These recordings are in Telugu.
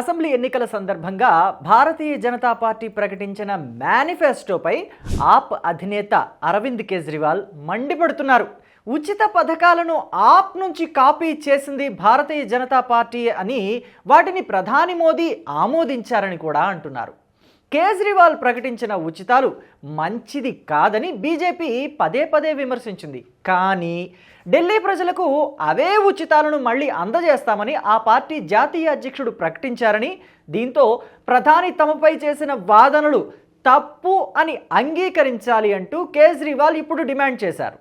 అసెంబ్లీ ఎన్నికల సందర్భంగా భారతీయ జనతా పార్టీ ప్రకటించిన మేనిఫెస్టోపై ఆప్ అధినేత అరవింద్ కేజ్రీవాల్ మండిపడుతున్నారు. ఉచిత పథకాలను ఆప్ నుంచి కాపీ చేసింది భారతీయ జనతా పార్టీ అని వాటిని ప్రధాని మోదీ ఆమోదించారని కూడా అంటున్నారు. కేజ్రీవాల్ ప్రకటించిన ఉచితాలు మంచిది కాదని బీజేపీ పదే పదే విమర్శించింది. కానీ ఢిల్లీ ప్రజలకు అవే ఉచితాలను మళ్ళీ అందజేస్తామని ఆ పార్టీ జాతీయ అధ్యక్షుడు ప్రకటించారని దీంతో ప్రధాని తమపై చేసిన వాదనలు తప్పు అని అంగీకరించాలి అంటూ కేజ్రీవాల్ ఇప్పుడు డిమాండ్ చేశారు.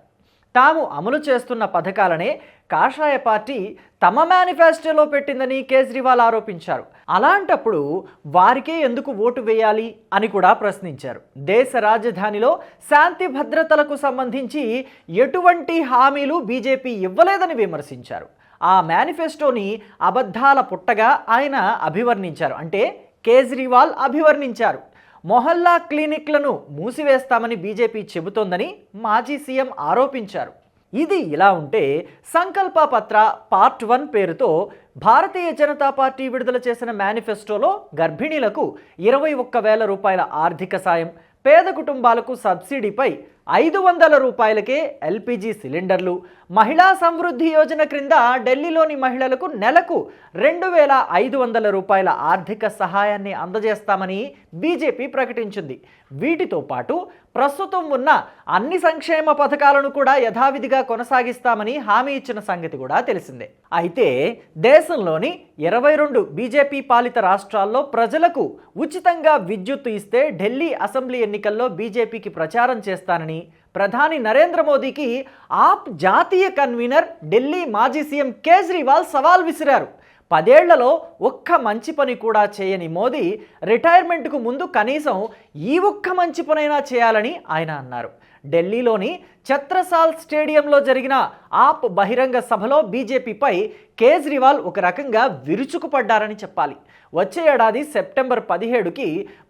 తాము అమలు చేస్తున్న పథకాలనే కాషాయ పార్టీ తమ మేనిఫెస్టోలో పెట్టిందని కేజ్రీవాల్ ఆరోపించారు. అలాంటప్పుడు వారికే ఎందుకు ఓటు వేయాలి అని కూడా ప్రశ్నించారు. దేశ రాజధానిలో శాంతి భద్రతలకు సంబంధించి ఎటువంటి హామీలు బీజేపీ ఇవ్వలేదని విమర్శించారు. ఆ మేనిఫెస్టోని అబద్ధాల పుట్టగా ఆయన అభివర్ణించారు. అంటే కేజ్రీవాల్ అభివర్ణించారు. మొహల్లా క్లినిక్లను మూసివేస్తామని బీజేపీ చెబుతోందని మాజీ సీఎం ఆరోపించారు. ఇది ఇలా ఉంటే సంకల్ప పత్ర పార్ట్ వన్ పేరుతో భారతీయ జనతా పార్టీ విడుదల చేసిన మేనిఫెస్టోలో గర్భిణీలకు ఇరవై ఒక్క వేల రూపాయల ఆర్థిక సాయం పేద కుటుంబాలకు సబ్సిడీపై ఐదు వందల రూపాయలకే ఎల్పిజి సిలిండర్లు. మహిళా సమృద్ధి యోజన క్రింద ఢిల్లీలోని మహిళలకు నెలకు రెండు వేల ఐదు వందల రూపాయల ఆర్థిక సహాయాన్ని అందజేస్తామని బీజేపీ ప్రకటించింది. వీటితో పాటు ప్రస్తుతం ఉన్న అన్ని సంక్షేమ పథకాలను కూడా యథావిధిగా కొనసాగిస్తామని హామీ ఇచ్చిన సంగతి కూడా తెలిసిందే. అయితే దేశంలోని ఇరవై రెండు బీజేపీ పాలిత రాష్ట్రాల్లో ప్రజలకు ఉచితంగా విద్యుత్తు ఇస్తే ఢిల్లీ అసెంబ్లీ ఎన్నికల్లో బీజేపీకి ప్రచారం చేస్తానని ప్రధాని నరేంద్ర మోదీకి ఆప్ జాతీయ కన్వీనర్ ఢిల్లీ మాజీ సీఎం కేజ్రీవాల్ సవాల్ విసిరారు. పదేళ్ళలో ఒక్క మంచి పని కూడా చేయని మోదీ రిటైర్మెంట్కు ముందు కనీసం ఈ ఒక్క మంచి పనైనా చేయాలని ఆయన అన్నారు. ఢిల్లీలోని ఛత్రసాల్ స్టేడియంలో జరిగిన ఆప్ బహిరంగ సభలో బీజేపీపై కేజ్రీవాల్ ఒక రకంగా విరుచుకుపడ్డారని చెప్పాలి. వచ్చే ఏడాది సెప్టెంబర్ పదిహేడుకి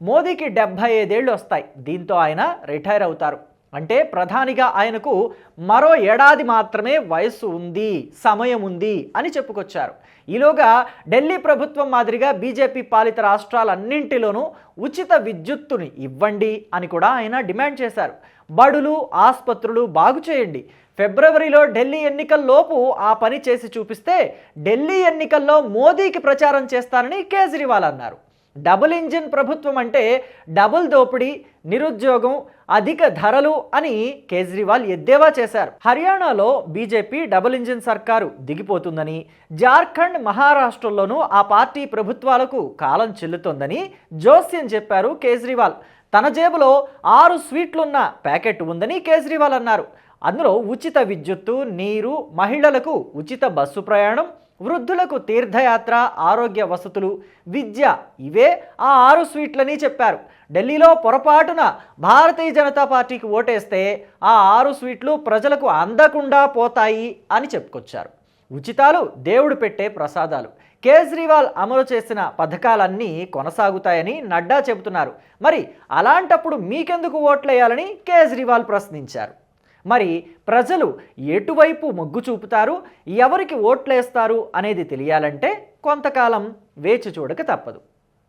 మోదీకి డెబ్భై ఐదేళ్ళు వస్తాయి. దీంతో ఆయన రిటైర్ అవుతారు. అంటే ప్రధానిగా ఆయనకు మరో ఏడాది మాత్రమే వయస్సు ఉంది సమయం ఉంది అని చెప్పుకొచ్చారు. ఈలోగా ఢిల్లీ ప్రభుత్వం మాదిరిగా బీజేపీ పాలిత రాష్ట్రాలన్నింటిలోనూ ఉచిత విద్యుత్తుని ఇవ్వండి అని కూడా ఆయన డిమాండ్ చేశారు. బడులు ఆసుపత్రులు బాగు చేయండి. ఫిబ్రవరిలో ఢిల్లీ ఎన్నికల్లోపు ఆ పని చేసి చూపిస్తే ఢిల్లీ ఎన్నికల్లో మోదీకి ప్రచారం చేస్తానని కేజ్రీవాల్ అన్నారు. డబుల్ ఇంజిన్ ప్రభుత్వం అంటే డబుల్ దోపిడీ నిరుద్యోగం అధిక ధరలు అని కేజ్రీవాల్ ఎద్దేవా చేశారు. హర్యానాలో బీజేపీ డబుల్ ఇంజిన్ సర్కారు దిగిపోతుందని జార్ఖండ్ మహారాష్ట్రలోనూ ఆ పార్టీ ప్రభుత్వాలకు కాలం చెల్లుతోందని జోస్యం చెప్పారు కేజ్రీవాల్. తన జేబులో ఆరు స్వీట్లున్న ప్యాకెట్ ఉందని కేజ్రీవాల్ అన్నారు. అందులో ఉచిత విద్యుత్తు నీరు మహిళలకు ఉచిత బస్సు ప్రయాణం వృద్ధులకు తీర్థయాత్ర ఆరోగ్య వసతులు విద్య ఇవే ఆ ఆరు స్వీట్లని చెప్పారు. ఢిల్లీలో పొరపాటున భారతీయ జనతా పార్టీకి ఓటేస్తే ఆ ఆరు స్వీట్లు ప్రజలకు అందకుండా పోతాయి అని చెప్పుకొచ్చారు. ఉచితాలు దేవుడు పెట్టే ప్రసాదాలు. కేజ్రీవాల్ అమలు చేసిన పథకాలన్నీ కొనసాగుతాయని నడ్డా చెబుతున్నారు. మరి అలాంటప్పుడు మీకెందుకు ఓట్లేయాలని కేజ్రీవాల్ ప్రశ్నించారు. మరి ప్రజలు ఎటువైపు మొగ్గు చూపుతారు? ఎవరికి ఓట్లేస్తారు? అనేది తెలియాలంటే కొంతకాలం వేచి చూడక తప్పదు.